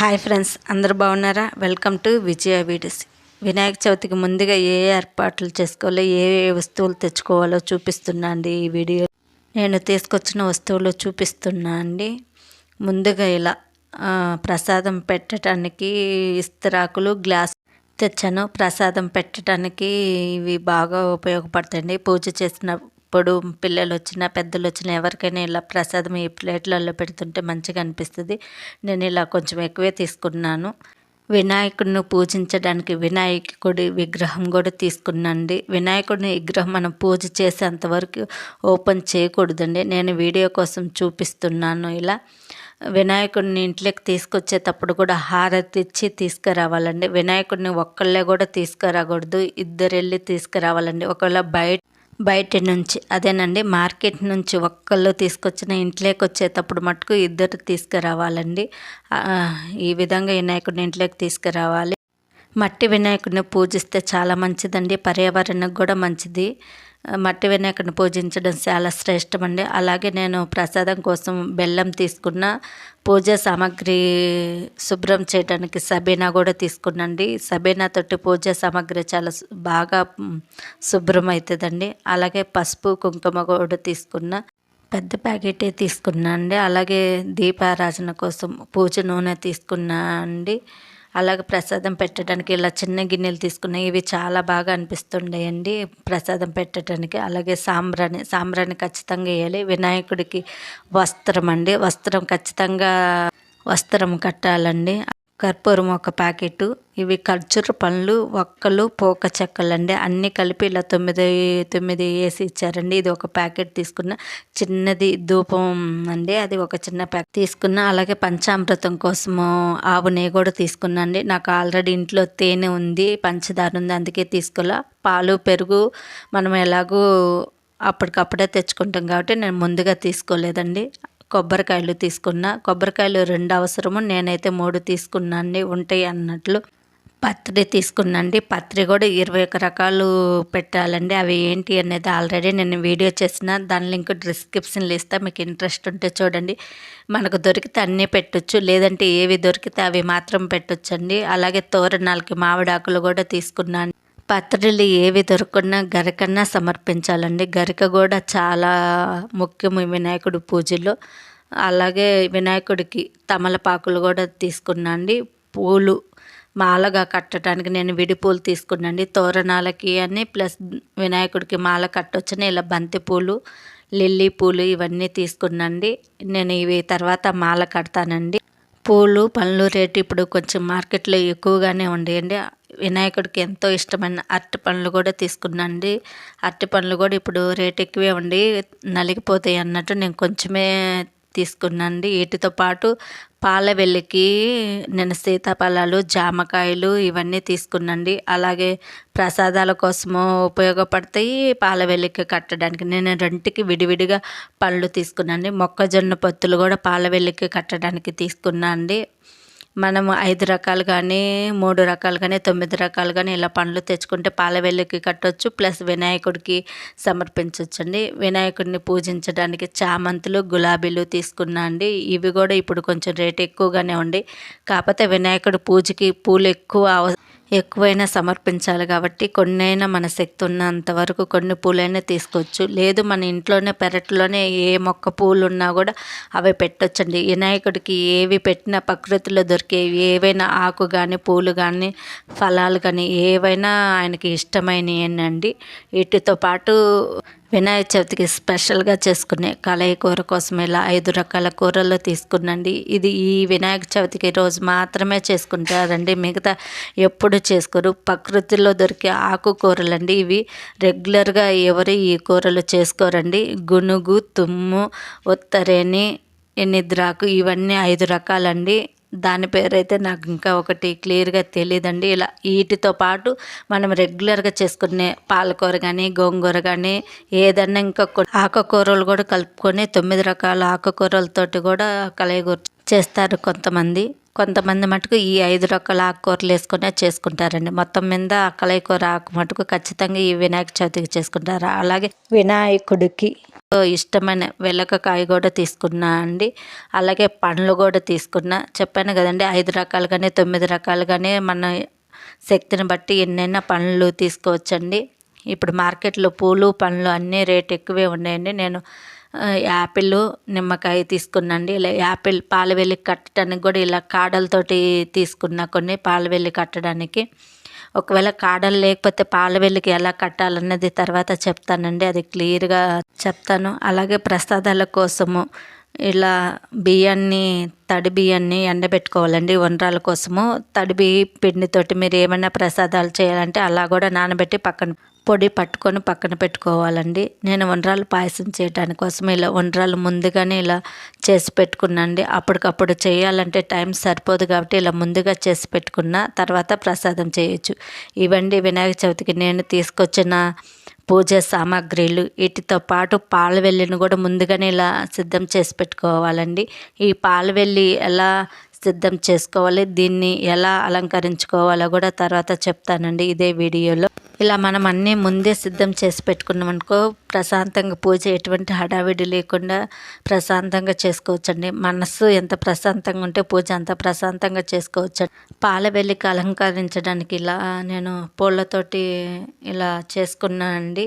Hi friends అందరు బాగున్నారా? Welcome to Vijaya videos. Vinayaka చవితికి ముందుగా ఏ ఏర్పాట్లు చేసుకోవాలో ఏ ఏ వస్తువులు తెచ్చుకోవాలో చూపిస్తున్నా అండి ఈ వీడియో. నేను తీసుకొచ్చిన వస్తువులు చూపిస్తున్నా అండి. ముందుగా ఇలా ప్రసాదం పెట్టడానికి ఇస్తరాకులు గ్లాస్ తెచ్చాను. ప్రసాదం పెట్టడానికి ఇవి బాగా ఉపయోగపడతాయండి. పూజ చేసిన ఇప్పుడు పిల్లలు వచ్చినా పెద్దలు వచ్చినా ఎవరికైనా ఇలా ప్రసాదం ఈ ప్లేట్లలో పెడుతుంటే మంచిగా అనిపిస్తుంది. నేను ఇలా కొంచెం ఎక్కువే తీసుకున్నాను. వినాయకుడిని పూజించడానికి వినాయకుడి విగ్రహం కూడా తీసుకున్నాండి వినాయకుడిని విగ్రహం మనం పూజ చేసేంత వరకు ఓపెన్ చేయకూడదండి. నేను వీడియో కోసం చూపిస్తున్నాను ఇలా. వినాయకుడిని ఇంట్లోకి తీసుకొచ్చేటప్పుడు కూడా హారతి ఇచ్చి తీసుకురావాలండి. వినాయకుడిని ఒక్కళ్ళే కూడా తీసుకురాకూడదు. ఇద్దరు వెళ్ళి తీసుకురావాలండి. ఒకవేళ బయట బయట నుంచి అదేనండి మార్కెట్ నుంచి ఒక్కళ్ళు తీసుకొచ్చిన ఇంట్లోకి వచ్చేటప్పుడు మటుకు ఇద్దరు తీసుకురావాలండి. ఈ విధంగా వినాయకుడిని ఇంట్లోకి తీసుకురావాలి. మట్టి వినాయకుడిని పూజిస్తే చాలా మంచిదండి పర్యావరణకు కూడా మంచిది. మట్టి వినాయకుడిని పూజించడం చాలా శ్రేష్టం అండి అలాగే నేను ప్రసాదం కోసం బెల్లం తీసుకున్న పూజ సామాగ్రి శుభ్రం చేయడానికి సబీనా కూడా తీసుకున్నండి. సబీనా తోటి పూజ సామాగ్రి చాలా బాగా శుభ్రం అవుతుందండి అలాగే పసుపు కుంకుమ కూడా తీసుకున్న పెద్ద ప్యాకెటే తీసుకున్నా అండి అలాగే దీపారాధన కోసం పూజ నూనె తీసుకున్నా అండి అలాగే ప్రసాదం పెట్టడానికి ఇలా చిన్న గిన్నెలు తీసుకున్నాయి. ఇవి చాలా బాగా అనిపిస్తుండేయండి ప్రసాదం పెట్టడానికి. అలాగే సాంబ్రాణి సాంబ్రాణి ఖచ్చితంగా వేయాలి. వినాయకుడికి వస్త్రం అండి. వస్త్రం ఖచ్చితంగా వస్త్రం కట్టాలండి. కర్పూరం ఒక ప్యాకెట్. ఇవి ఖర్జూర పండ్లు ఒక్కలు పోక చెక్కలండి అన్నీ కలిపి ఇలా తొమ్మిది తొమ్మిది వేసి ఇచ్చారండి. ఇది ఒక ప్యాకెట్ తీసుకున్న చిన్నది ధూపం అండి. అది ఒక చిన్న ప్యాకెట్ తీసుకున్న అలాగే పంచామృతం కోసము ఆవు నెయ్యి కూడా తీసుకున్నా అండి. నాకు ఆల్రెడీ ఇంట్లో తేనె ఉంది పంచదార ఉంది అందుకే తీసుకోలే. పాలు పెరుగు మనం ఎలాగూ అప్పటికప్పుడే తెచ్చుకుంటాం కాబట్టి నేను ముందుగా తీసుకోలేదండి. కొబ్బరికాయలు తీసుకున్నా. కొబ్బరికాయలు రెండు అవసరము నేనైతే మూడు తీసుకున్నాండి ఉంటాయి అన్నట్లు. పత్రి తీసుకున్నండి. పత్రి కూడా ఇరవై ఒక రకాలు పెట్టాలండి. అవి ఏంటి అనేది ఆల్రెడీ నేను వీడియో చేసిన. దాని లింక్ డిస్క్రిప్షన్లో ఇస్తా మీకు ఇంట్రెస్ట్ ఉంటే చూడండి. మనకు దొరికితే అన్నీ పెట్టొచ్చు. లేదంటే ఏవి దొరికితే అవి మాత్రం పెట్టొచ్చండి. అలాగే తోరణాలకి మామిడాకులు కూడా తీసుకున్నాను. పత్రిలు ఏవి దొరకకున్నా గరికన్నా సమర్పించాలండి. గరిక కూడా చాలా ముఖ్యం వినాయకుడి పూజలో. అలాగే వినాయకుడికి తమలపాకులు కూడా తీసుకున్నా అండి. పూలు మాలగా కట్టడానికి నేను విడి పూలు తీసుకున్నాండి. తోరణాలకి అని ప్లస్ వినాయకుడికి మాల కట్టొచ్చని ఇలా బంతి పూలు లిల్లీ పూలు ఇవన్నీ తీసుకున్నాండి నేను ఇవి తర్వాత మాల కడతానండి. పూలు పళ్ళు రేటు ఇప్పుడు కొంచెం మార్కెట్లో ఎక్కువగానే ఉండేయండి. వినాయకుడికి ఎంతో ఇష్టమైన అరటి పండ్లు కూడా తీసుకున్నాండి అరటి పండ్లు కూడా ఇప్పుడు రేట్ ఎక్కువే ఉండి నలిగిపోతాయి అన్నట్టు నేను కొంచెమే తీసుకున్నాండి వీటితో పాటు పాల వెల్లికి నేను సీతాఫలాలు జామకాయలు ఇవన్నీ తీసుకున్నాండి అలాగే ప్రసాదాల కోసము ఉపయోగపడతాయి పాల వెల్లికి కట్టడానికి. నేను రెంటికి విడివిడిగా పళ్ళు తీసుకున్నాండి మొక్కజొన్న పొత్తులు కూడా పాల వెల్లికి కట్టడానికి తీసుకున్నా అండి మనం ఐదు రకాలు కానీ మూడు రకాలు కానీ తొమ్మిది రకాలు కానీ ఇలా పండ్లు తెచ్చుకుంటే పాలవెల్లికి కట్టొచ్చు ప్లస్ వినాయకుడికి సమర్పించవచ్చండి వినాయకుడిని పూజించడానికి చామంతులు గులాబీలు తీసుకున్నా అండి. ఇవి కూడా ఇప్పుడు కొంచెం రేట్ ఎక్కువగానే ఉండి కాకపోతే వినాయకుడి పూజకి పూలు ఎక్కువ అవ ఎక్కువైనా సమర్పించాలి కాబట్టి కొన్నైనా మన శక్తి ఉన్నంత వరకు కొన్ని పూలైనా తీసుకోవచ్చు. లేదు మన ఇంట్లోనే పెరట్లోనే ఏ మొక్క పూలు ఉన్నా కూడా అవి పెట్టొచ్చండి. వినాయకుడికి ఏవి పెట్టినా ప్రకృతిలో దొరికేవి ఏవైనా ఆకు కానీ పూలు కానీ ఫలాలు కానీ ఏవైనా ఆయనకి ఇష్టమైనవి వీటితో పాటు వినాయక చవితికి స్పెషల్గా చేసుకునే కలయి కూర కోసం ఇలా ఐదు రకాల కూరలు తీసుకున్నండి. ఇది ఈ వినాయక చవితికి రోజు మాత్రమే చేసుకుంటారండి. మిగతా ఎప్పుడు చేసుకోరు. ప్రకృతిలో దొరికే ఆకుకూరలు అండి ఇవి రెగ్యులర్గా ఎవరు ఈ కూరలు చేసుకోరండి. గునుగు తుమ్ము ఉత్తరేణి నిద్రాకు ఇవన్నీ ఐదు రకాలండి. దాని పేరైతే నాకు ఇంకా ఒకటి క్లియర్గా తెలియదండి ఇలా వీటితో పాటు మనం రెగ్యులర్గా చేసుకునే పాలకూర కానీ గోంగూర కానీ ఏదన్నా ఇంకా ఆకుకూరలు కూడా కలుపుకొని తొమ్మిది రకాల ఆకుకూరలతోటి కూడా కలయగూర చేస్తారు కొంతమంది. కొంతమంది మటుకు ఈ ఐదు రకాల ఆకుకూరలు వేసుకునే చేసుకుంటారండి. మొత్తం మీద కలయకూర ఆకు మటుకు ఖచ్చితంగా ఈ వినాయక చవితికి చేసుకుంటారు. అలాగే వినాయకుడికి ఇష్టమైన వెలకకాయ కూడా తీసుకున్నా అండి. అలాగే పండ్లు కూడా తీసుకున్నా. చెప్పాను కదండి ఐదు రకాలుగానే తొమ్మిది రకాలుగానే మన శక్తిని బట్టి ఎన్నైనా పండ్లు తీసుకోవచ్చండి. ఇప్పుడు మార్కెట్లో పూలు పండ్లు అన్నీ రేట్ ఎక్కువే ఉన్నాయండి. నేను యాపిల్ నిమ్మకాయ తీసుకున్నాండి. ఇలా యాపిల్ పాలవెల్లి కట్టడానికి కూడా ఇలా కాడలతోటి తీసుకున్న కొన్ని పాలవెల్లి కట్టడానికి. ఒకవేళ కాడలు లేకపోతే పాల వెళ్ళికి ఎలా కట్టాలన్నది తర్వాత చెప్తానండి. అది క్లియర్గా చెప్తాను. అలాగే ప్రసాదాల కోసము ఇలా బియ్యాన్ని తడి బియ్యాన్ని ఎండబెట్టుకోవాలండి వండ్రాల కోసము. తడి బియ్య పిండితోటి మీరు ఏమైనా ప్రసాదాలు చేయాలంటే అలా కూడా నానబెట్టి పక్కన పొడి పట్టుకొని పక్కన పెట్టుకోవాలండి. నేను వండ్రాలు పాయసం చేయడానికి కోసం ఇలా వండ్రాలు ముందుగానే ఇలా చేసి పెట్టుకున్నాండి అప్పటికప్పుడు చేయాలంటే టైం సరిపోదు కాబట్టి ఇలా ముందుగా చేసి పెట్టుకున్న తర్వాత ప్రసాదం చేయొచ్చు. ఇవండి వినాయక చవితికి నేను తీసుకొచ్చిన పూజ సామాగ్రిలు వీటితో పాటు పాలవెల్లిని కూడా ముందుగానే ఇలా సిద్ధం చేసి పెట్టుకోవాలండి. ఈ పాలవెల్లి ఎలా సిద్ధం చేసుకోవాలి దీన్ని ఎలా అలంకరించుకోవాలో కూడా తర్వాత చెప్తానండి ఇదే వీడియోలో. ఇలా మనం అన్నీ ముందే సిద్ధం చేసి పెట్టుకున్నాం అనుకో ప్రశాంతంగా పూజ ఎటువంటి హడావిడి లేకుండా ప్రశాంతంగా చేసుకోవచ్చండి. మనస్సు ఎంత ప్రశాంతంగా ఉంటే పూజ అంత ప్రశాంతంగా చేసుకోవచ్చు పాల వెల్లికి అలంకరించడానికి ఇలా నేను పూలతోటి ఇలా చేసుకున్నానండి.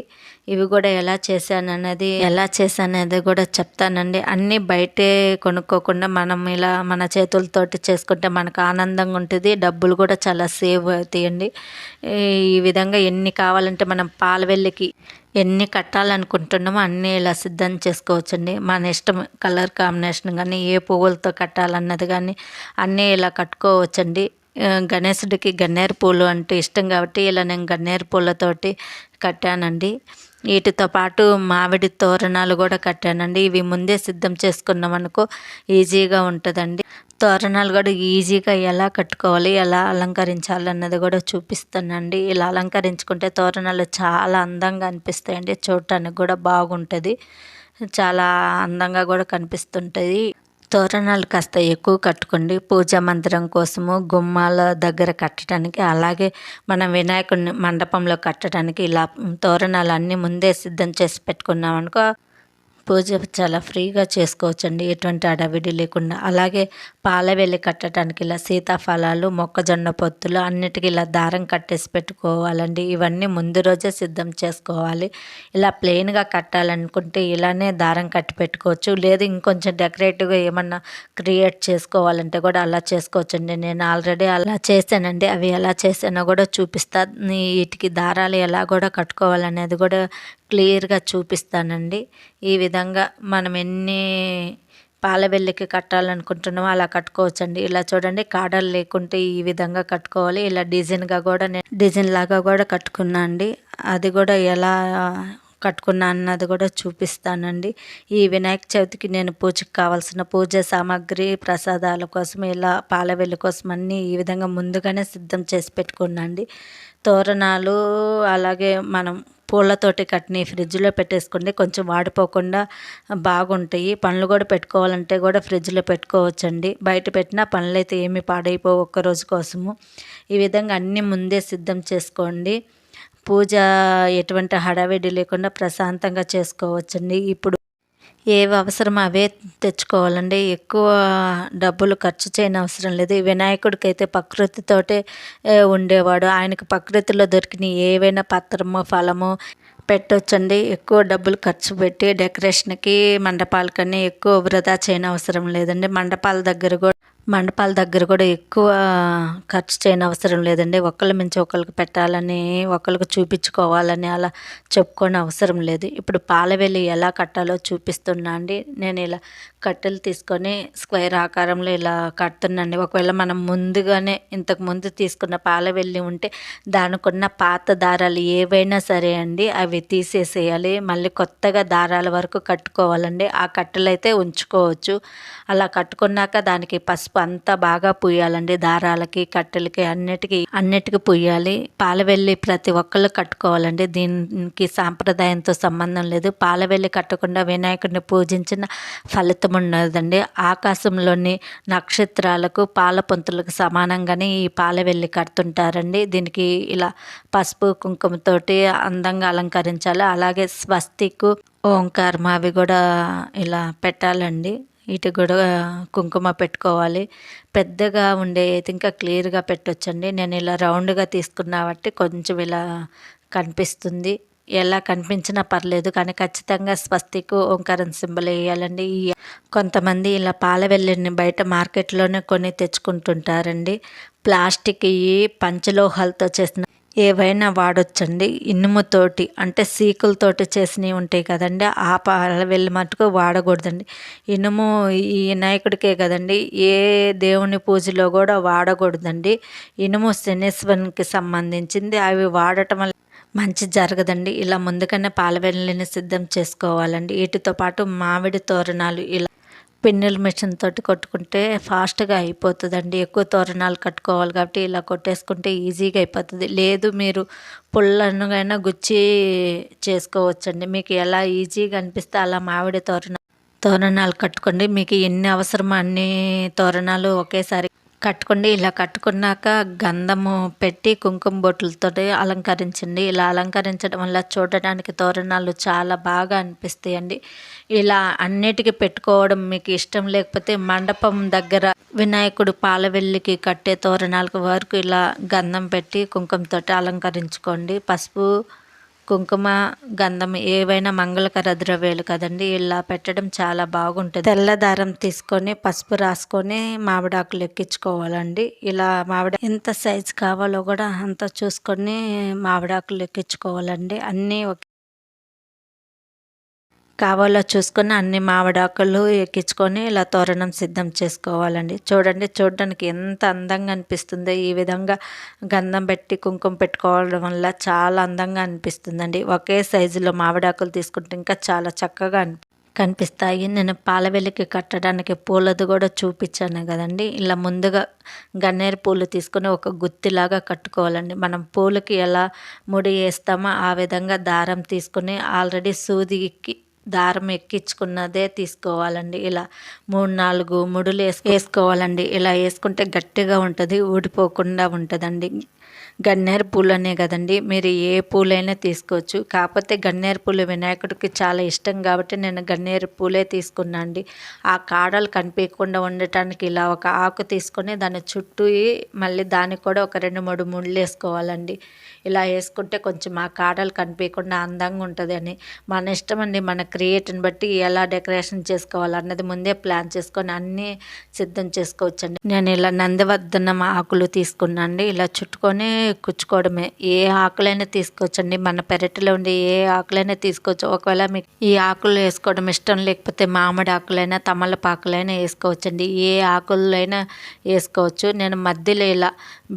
ఇవి కూడా ఎలా చేశాను అన్నది ఎలా చేశాను అనేది కూడా చెప్తానండి. అన్నీ బయటే కొనుక్కోకుండా మనం ఇలా మన చేతులతోటి చేసుకుంటే మనకు ఆనందంగా ఉంటుంది. డబ్బులు కూడా చాలా సేవ్ అవుతాయండి. ఈ విధంగా ఎన్ని కావాలంటే మనం పాలవెల్లికి ఎన్ని కట్టాలనుకుంటున్నామో అన్నీ ఇలా సిద్ధం చేసుకోవచ్చండి. మన ఇష్టం కలర్ కాంబినేషన్ కానీ ఏ పువ్వులతో కట్టాలన్నది కానీ అన్నీ ఇలా కట్టుకోవచ్చండి. గణేశుడికి గన్నేరు పూలు అంటే ఇష్టం కాబట్టి ఇలా నేను గన్నేరు పూలతోటి కట్టానండి. వీటితో పాటు మామిడి తోరణాలు కూడా కట్టానండి. ఇవి ముందే సిద్ధం చేసుకున్నాం అనుకో ఈజీగా ఉంటుందండి. తోరణాలు కూడా ఈజీగా ఎలా కట్టుకోవాలి ఎలా అలంకరించాలి అన్నది కూడా చూపిస్తానండి. ఇలా అలంకరించుకుంటే తోరణాలు చాలా అందంగా అనిపిస్తాయండి. చూడటానికి కూడా బాగుంటుంది. చాలా అందంగా కూడా కనిపిస్తుంటుంది. తోరణాలు కాస్త ఎక్కువ కట్టుకోండి. పూజా మందిరం కోసము గుమ్మాల దగ్గర కట్టడానికి అలాగే మనం వినాయకుడిని మండపంలో కట్టడానికి ఇలా తోరణాలు అన్నీ ముందే సిద్ధం చేసి పెట్టుకున్నాం అనుకో పూజ చాలా ఫ్రీగా చేసుకోవచ్చండి. ఎటువంటి అడవిడి లేకుండా. అలాగే పాల వెళ్ళి కట్టడానికి ఇలా సీతాఫలాలు మొక్కజొన్న పొత్తులు అన్నిటికీ ఇలా దారం కట్టేసి పెట్టుకోవాలండి. ఇవన్నీ ముందు రోజే సిద్ధం చేసుకోవాలి. ఇలా ప్లెయిన్గా కట్టాలనుకుంటే ఇలానే దారం కట్టి పెట్టుకోవచ్చు. లేదు ఇంకొంచెం డెకరేటివ్గా ఏమన్నా క్రియేట్ చేసుకోవాలంటే కూడా అలా చేసుకోవచ్చండి. నేను ఆల్రెడీ అలా చేశానండి. అవి ఎలా చేసానో కూడా చూపిస్తా. వీటికి దారాలు ఎలా కూడా కట్టుకోవాలనేది కూడా క్లియర్గా చూపిస్తానండి. ఈ విధంగా విధంగా మనం ఎన్ని పాలబెల్లికి కట్టాలనుకుంటున్నామో అలా కట్టుకోవచ్చండి. ఇలా చూడండి కాడలు లేకుంటే ఈ విధంగా కట్టుకోవాలి. ఇలా డిజైన్గా కూడా నేను డిజైన్ లాగా కూడా కట్టుకున్నా అండి. అది కూడా ఎలా కట్టుకున్నా అన్నది కూడా చూపిస్తానండి. ఈ వినాయక చవితికి నేను పూజకి కావాల్సిన పూజ సామాగ్రి ప్రసాదాల కోసం ఇలా పాలవెల్లి కోసం అన్నీ ఈ విధంగా ముందుగానే సిద్ధం చేసి పెట్టుకున్నాండి తోరణాలు అలాగే మనం పూలతోటి కట్టిని ఫ్రిడ్జ్లో పెట్టేసుకోండి కొంచెం వాడిపోకుండా బాగుంటాయి. పండ్లు కూడా పెట్టుకోవాలంటే కూడా ఫ్రిడ్జ్లో పెట్టుకోవచ్చండి. బయట పెట్టిన పండ్లు అయితే ఏమి పాడైపోవు ఒక్క రోజు కోసము. ఈ విధంగా అన్నీ ముందే సిద్ధం చేసుకోండి. పూజ ఎటువంటి హడావిడి లేకుండా ప్రశాంతంగా చేసుకోవచ్చండి. ఇప్పుడు ఏవి అవసరమో అవే తెచ్చుకోవాలండి. ఎక్కువ డబ్బులు ఖర్చు చేయని అవసరం లేదు. వినాయకుడికి అయితే ప్రకృతితోటే ఉండేవాడు. ఆయనకు ప్రకృతిలో దొరికిన ఏవైనా పత్రము ఫలము పెట్టొచ్చండి. ఎక్కువ డబ్బులు ఖర్చు పెట్టి డెకరేషన్కి మండపాలకని ఎక్కువ వృధా చేయని అవసరం లేదండి. మండపాల దగ్గర కూడా మండపాల దగ్గర కూడా ఎక్కువ ఖర్చు చేయని అవసరం లేదండి. ఒకళ్ళ మించి ఒకరికి పెట్టాలని ఒకరికి చూపించుకోవాలని అలా చెప్పుకోని అవసరం లేదు. ఇప్పుడు పాలవెల్లి ఎలా కట్టాలో చూపిస్తున్నా అండి. నేను ఇలా కట్టెలు తీసుకొని స్క్వేర్ ఆకారంలో ఇలా కడుతున్నాండి ఒకవేళ మనం ముందుగానే ఇంతకు ముందు తీసుకున్న పాలవెల్లి ఉంటే దానికున్న పాత దారాలు ఏవైనా సరే అండి అవి తీసేసేయాలి. మళ్ళీ కొత్తగా దారాల వరకు కట్టుకోవాలండి. ఆ కట్టెలు అయితే ఉంచుకోవచ్చు. అలా కట్టుకున్నాక దానికి పసుపు పసుపు అంతా బాగా పూయాలండి దారాలకి కట్టెలకి అన్నిటికీ అన్నిటికీ పూయాలి పాలవెల్లి ప్రతి ఒక్కళ్ళు కట్టుకోవాలండి. దీనికి సాంప్రదాయంతో సంబంధం లేదు. పాలవెల్లి కట్టకుండా వినాయకుడిని పూజించిన ఫలితం ఉన్నదండి. ఆకాశంలోని నక్షత్రాలకు పాల పొంతులకు సమానంగానే ఈ పాలవెల్లి కడుతుంటారండి. దీనికి ఇలా పసుపు కుంకుమతోటి అందంగా అలంకరించాలి. అలాగే స్వస్తికు ఓంకారం అవి కూడా ఇలా పెట్టాలండి. ఇటు కూడా కుంకుమ పెట్టుకోవాలి. పెద్దగా ఉండే అయితే ఇంకా క్లియర్గా పెట్టొచ్చండి. నేను ఇలా రౌండ్గా తీసుకున్నా బట్టి కొంచెం ఇలా కనిపిస్తుంది. ఎలా కనిపించినా పర్లేదు కానీ ఖచ్చితంగా స్వస్తికు ఓంకారం సింబల్ వేయాలండి. ఈ కొంతమంది ఇలా పాల వెల్లిని బయట మార్కెట్లోనే కొని తెచ్చుకుంటుంటారండి. ప్లాస్టిక్ ఈ పంచలోహాలతో చేసిన ఏవైనా వాడొచ్చండి. ఇనుముతోటి అంటే సీకులతోటి చేసినవి ఉంటాయి కదండి. ఆ పాల వెళ్ళి మటుకు వాడకూడదండి. ఇనుము ఈ వినాయకుడికే కదండి. ఏ దేవుని పూజలో కూడా వాడకూడదండి. ఇనుము శనీశ్వరునికి సంబంధించింది అవి వాడటం వల్ల మంచి జరగదండి. ఇలా ముందుగానే పాలవెల్లిని సిద్ధం చేసుకోవాలండి. వీటితో పాటు మామిడి తోరణాలు ఇలా పిన్నెల మిషన్ తోటి కొట్టుకుంటే ఫాస్ట్గా అయిపోతుందండి. ఎక్కువ తోరణాలు కట్టుకోవాలి కాబట్టి ఇలా కొట్టేసుకుంటే ఈజీగా అయిపోతుంది. లేదు మీరు పుల్లనుగైనా గుచ్చి చేసుకోవచ్చండి. మీకు ఎలా ఈజీగా అనిపిస్తే అలా మామిడి తోరణ తోరణాలు కట్టుకోండి. మీకు ఎన్ని అవసరమో అన్ని తోరణాలు ఒకేసారి కట్టుకోండి. ఇలా కట్టుకున్నాక గంధము పెట్టి కుంకుమ బొట్లతో అలంకరించండి. ఇలా అలంకరించడం వల్ల చూడడానికి తోరణాలు చాలా బాగా అనిపిస్తాయండి. ఇలా అన్నిటికీ పెట్టుకోవడం మీకు ఇష్టం లేకపోతే మండపం దగ్గర వినాయకుడు పాలవెల్లికి కట్టే తోరణాలకు వరకు ఇలా గంధం పెట్టి కుంకుమతో అలంకరించుకోండి. పసుపు కుంకుమ గంధం ఏవైనా మంగళకర ద్రవ్యాలు కదండి ఇలా పెట్టడం చాలా బాగుంటుంది. తెల్ల దారం తీసుకొని పసుపు రాసుకొని మామిడాకులు ఎక్కించుకోవాలండి. ఇలా మామిడి ఎంత సైజు కావాలో కూడా అంత చూసుకొని మామిడాకులు ఎక్కించుకోవాలండి. అన్నీ కావాలో చూసుకొని అన్ని మామిడాకులు ఎక్కించుకొని ఇలా తోరణం సిద్ధం చేసుకోవాలండి. చూడండి చూడడానికి ఎంత అందంగా అనిపిస్తుందో. ఈ విధంగా గంధం పెట్టి కుంకుమ పెట్టుకోవడం వల్ల చాలా అందంగా అనిపిస్తుందండి. ఒకే సైజులో మామిడాకులు తీసుకుంటే ఇంకా చాలా చక్కగా కనిపిస్తాయి. నేను పాలవెల్లికి కట్టడానికి పూలది కూడా చూపించాను కదండి. ఇలా ముందుగా గన్నేరు పూలు తీసుకొని ఒక గుత్తిలాగా కట్టుకోవాలండి. మనం పూలకి ఎలా ముడి వేస్తామో ఆ విధంగా దారం తీసుకొని ఆల్రెడీ సూదికి దారం ఎక్కించుకున్నదే తీసుకోవాలండి. ఇలా మూడు నాలుగు ముడులు వేసు వేసుకోవాలండి. ఇలా వేసుకుంటే గట్టిగా ఉంటుంది ఊడిపోకుండా ఉంటుందండి. గన్నేరు పూలనే కదండి. మీరు ఏ పూలైనా తీసుకోవచ్చు. కాకపోతే గన్నేరు పూలు వినాయకుడికి చాలా ఇష్టం కాబట్టి నేను గన్నేరు పూలే తీసుకున్నా అండి ఆ కాడలు కనిపించకుండా ఉండటానికి ఇలా ఒక ఆకు తీసుకొని దాని చుట్టూ మళ్ళీ దానికి కూడా ఒక రెండు మూడు ముళ్ళు వేసుకోవాలండి. ఇలా వేసుకుంటే కొంచెం ఆ కాడలు కనిపించకుండా అందంగా ఉంటుంది అని మన ఇష్టం అండి మన క్రియేట్ని బట్టి ఎలా డెకరేషన్ చేసుకోవాలన్నది ముందే ప్లాన్ చేసుకొని అన్నీ సిద్ధం చేసుకోవచ్చండి. నేను ఇలా నందివర్ధనం ఆకులు తీసుకున్నాండి. ఇలా చుట్టుకొని కుచ్చుకోవడమే ఏ ఆకులైనా తీసుకోవచ్చండి. మన పెరటిలో ఉండే ఏ ఆకులైనా తీసుకోవచ్చు. ఒకవేళ మీకు ఈ ఆకులు వేసుకోవడం ఇష్టం లేకపోతే మామిడి ఆకులైనా తమలపాకులైనా వేసుకోవచ్చండి. ఏ ఆకులైనా వేసుకోవచ్చు. నేను మధ్యలో ఇలా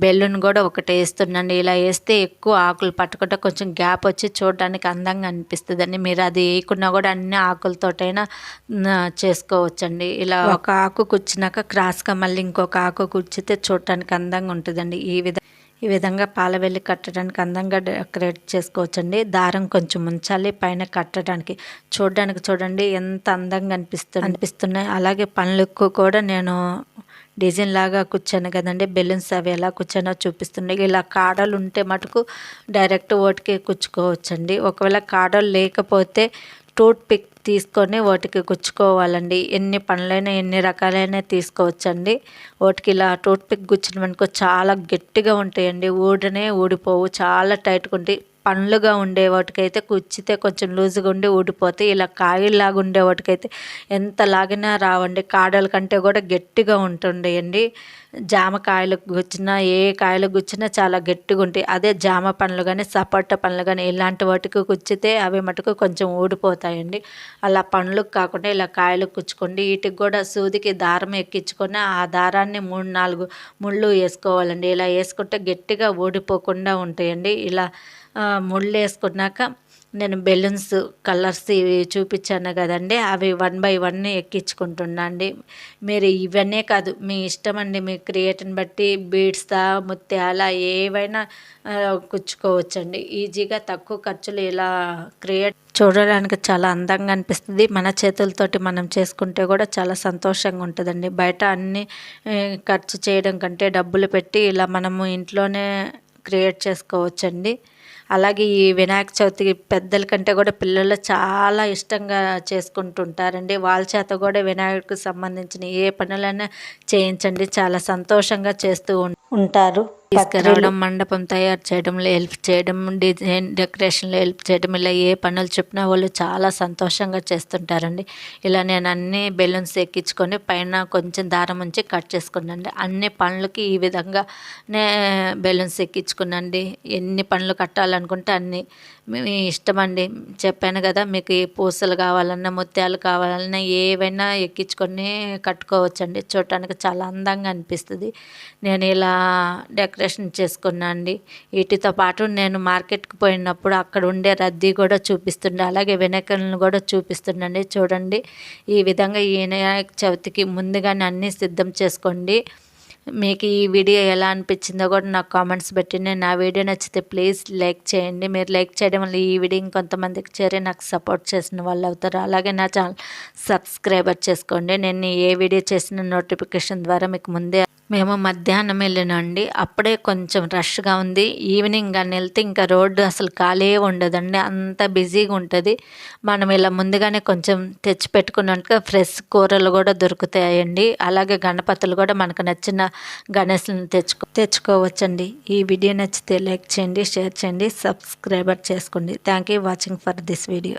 బెల్లుని కూడా ఒకటి వేస్తున్నాండి. ఇలా వేస్తే ఎక్కువ ఆకులు పట్టుకుంటే కొంచెం గ్యాప్ వచ్చి చూడడానికి అందంగా అనిపిస్తుందండి. మీరు అది వేయకున్నా కూడా అన్ని ఆకులతోటైనా చేసుకోవచ్చండి. ఇలా ఒక ఆకు కూర్చున్నాక క్రాస్గా మళ్ళీ ఇంకొక ఆకు కూర్చితే చూడటానికి అందంగా ఉంటుందండి. ఈ విధంగా ఈ విధంగా పాలవెల్లి కట్టడానికి అందంగా డెకరేట్ చేసుకోవచ్చండి. దారం కొంచెం ఉంచాలి పైన కట్టడానికి. చూడడానికి చూడండి ఎంత అందంగా అనిపిస్తుంది అనిపిస్తున్నాయి. అలాగే పనులకు కూడా నేను డిజైన్ లాగా కూర్చాను కదండి. బెలూన్స్ అవి ఎలా కూర్చొనో చూపిస్తున్నాయి ఇలా కాడలు ఉంటే మటుకు డైరెక్ట్ ఓటికి కూర్చుకోవచ్చండి ఒకవేళ కాడలు లేకపోతే టూత్ పిక్ తీసుకొని వాటికి గుచ్చుకోవాలండి. ఎన్ని పనులైనా ఎన్ని రకాలైన తీసుకోవచ్చండి. వాటికి ఇలా టూత్ పిక్ గుచ్చినవనుకో చాలా గట్టిగా ఉంటాయండి. ఊడనే ఊడిపోవు. చాలా టైట్గా ఉంటాయి. పండ్లుగా ఉండే వాటికైతే కుచ్చితే కొంచెం లూజుగా ఉండి ఊడిపోతాయి ఇలా కాయల్లాగా ఉండే వాటికైతే ఎంత లాగినా రావండి. కాడల కంటే కూడా గట్టిగా ఉంటుండేయండి. జామకాయలు గుచ్చినా ఏ కాయలు గుచ్చినా చాలా గట్టిగా ఉంటాయి. అదే జామ పండ్లు కానీ సపోటా పండ్లు కానీ ఇలాంటి వాటికి కుచ్చితే అవి మటుకు కొంచెం ఊడిపోతాయండి. అలా పండ్లు కాకుండా ఇలా కాయలు కుచ్చుకోండి. వీటికి కూడా సూదికి దారం ఎక్కించుకొని ఆ దారాన్ని మూడు నాలుగు ముళ్ళు వేసుకోవాలండి. ఇలా వేసుకుంటే గట్టిగా ఊడిపోకుండా ఉంటాయండి. ఇలా ముళ్ళు వేసుకున్నాక నేను బెలూన్స్ కలర్స్ ఇవి చూపించాను కదండి అవి వన్ బై వన్ ఎక్కించుకుంటున్నా అండి. మీరు ఇవన్నీ కాదు మీ ఇష్టం అండి మీ క్రియేట్ని బట్టి బీడ్స్దా ముత్యాల ఏవైనా కుచ్చుకోవచ్చండి. ఈజీగా తక్కువ ఖర్చులు ఇలా క్రియేట్ చూడడానికి చాలా అందంగా అనిపిస్తుంది. మన చేతులతోటి మనం చేసుకుంటే కూడా చాలా సంతోషంగా ఉంటుందండి. బయట అన్ని ఖర్చు చేయడం కంటే డబ్బులు పెట్టి ఇలా మనము ఇంట్లోనే క్రియేట్ చేసుకోవచ్చండి. అలాగే ఈ వినాయక చవితికి పెద్దల కంటే కూడా పిల్లలు చాలా ఇష్టంగా చేసుకుంటుంటారండి. వాళ్ళ చేత కూడా వినాయకుడికి సంబంధించిన ఏ పనులైనా చేయించండి. చాలా సంతోషంగా చేస్తూ ఉంటారు. తీసుకురావడం మండపం తయారు చేయడంలో హెల్ప్ చేయడం డిజైన్ డెకరేషన్లో హెల్ప్ చేయడం ఇలా ఏ పనులు చెప్పినా వాళ్ళు చాలా సంతోషంగా చేస్తుంటారండి. ఇలా నేను అన్ని బెలూన్స్ ఎక్కించుకొని పైన కొంచెం దారం ఉంచి కట్ చేసుకున్నాండి అన్ని పనులకి ఈ విధంగా నే బెలూన్స్ ఎక్కించుకున్నాండి ఎన్ని పనులు కట్టాలనుకుంటే అన్ని. మీ ఇష్టం అండి. చెప్పాను కదా మీకు ఏ పూసలు కావాలన్నా ముత్యాలు కావాలన్నా ఏవైనా ఎక్కించుకొని కట్టుకోవచ్చండి. చూడటానికి చాలా అందంగా అనిపిస్తుంది. నేను ఇలా డెకరేషన్ చేసుకున్నా అండి. వీటితో పాటు నేను మార్కెట్కి పోయినప్పుడు అక్కడ ఉండే రద్దీ కూడా చూపిస్తుండే అలాగే వినాయకులను కూడా చూపిస్తుండండి. చూడండి ఈ విధంగా ఈ వినాయక చవితికి ముందుగానే అన్నీ సిద్ధం చేసుకోండి. మీకు ఈ వీడియో ఎలా అనిపించిందో కూడా నాకు కామెంట్స్ పెట్టండి నా వీడియో నచ్చితే ప్లీజ్ లైక్ చేయండి. మీరు లైక్ చేయడం వల్ల ఈ వీడియో ఇంకొంతమందికి చేరి నాకు సపోర్ట్ చేసిన వాళ్ళు అవుతారు. అలాగే నా ఛానల్ సబ్స్క్రైబర్ చేసుకోండి. నేను ఏ వీడియో చేసిన నోటిఫికేషన్ ద్వారా మీకు ముందే మేము మధ్యాహ్నం వెళ్ళినండి. అప్పుడే కొంచెం రష్గా ఉంది. ఈవినింగ్ కానీ వెళ్తే ఇంకా రోడ్డు అసలు ఖాళీ ఉండదండి. అంత బిజీగా ఉంటుంది. మనం ఇలా ముందుగానే కొంచెం తెచ్చి పెట్టుకున్నట్టుగా ఫ్రెష్ కూరలు కూడా దొరుకుతాయండి. అలాగే గణపతులు కూడా మనకు నచ్చిన గణేష్లను తెచ్చుకో తెచ్చుకోవచ్చండి. ఈ వీడియో నచ్చితే లైక్ చేయండి షేర్ చేయండి సబ్స్క్రైబర్ చేసుకోండి. Thank you watching for this video